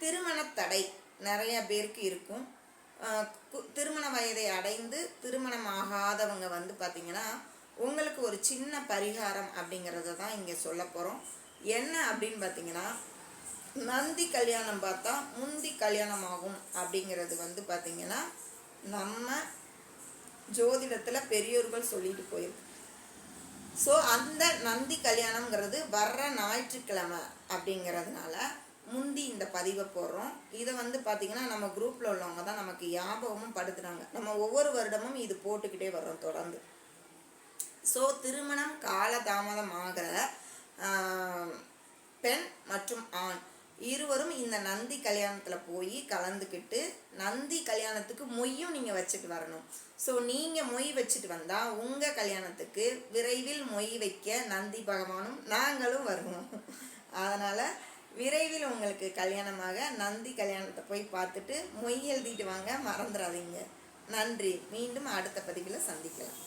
திருமண தடை நிறைய பேருக்கு இருக்கும். திருமண வயதை அடைந்து திருமணம் ஆகாதவங்க வந்து பார்த்திங்கன்னா உங்களுக்கு ஒரு சின்ன பரிகாரம் அப்படிங்கிறத தான் இங்கே சொல்ல போகிறோம் என்ன அப்படின்னு பார்த்தீங்கன்னா நந்தி கல்யாணம் பார்த்தா முந்தி கல்யாணம் ஆகும் அப்படிங்கிறது வந்து பார்த்திங்கன்னா நம்ம ஜோதிடத்தில் பெரியோர்கள் சொல்லிட்டு போயிருக்கு. ஸோ அந்த நந்தி கல்யாணம்ங்கிறது வர்ற ஞாயிற்றுக்கிழமை அப்படிங்கிறதுனால முந்தி இந்த பதிவை போடுறோம். இதை வந்து பார்த்திங்கன்னா நம்ம குரூப்பில் உள்ளவங்க தான் நமக்கு ஞாபகமும் படுத்துகிறாங்க நம்ம ஒவ்வொரு வருடமும் இது போட்டுக்கிட்டே வர்றோம் தொடர்ந்து. ஸோ திருமணம் காலதாமதமாகிற ஆஹ், பெண் மற்றும் ஆண் இருவரும் இந்த நந்தி கல்யாணத்தில் போய் கலந்துக்கிட்டு நந்தி கல்யாணத்துக்கு மொய்யும் நீங்கள் வச்சுட்டு வரணும். ஸோ நீங்கள் மொய் வச்சுட்டு வந்தால் உங்கள் கல்யாணத்துக்கு விரைவில் மொய் வைக்க நந்தி பகவானும் நாங்களும் வருவோம். அதனால் விரைவில் உங்களுக்கு கல்யாணமாக நந்தி கல்யாணத்தை போய் பார்த்துட்டு மொய் எழுதிட்டு வாங்க மறந்துடாதீங்க நன்றி. மீண்டும் அடுத்த பதிவில் சந்திக்கலாம்.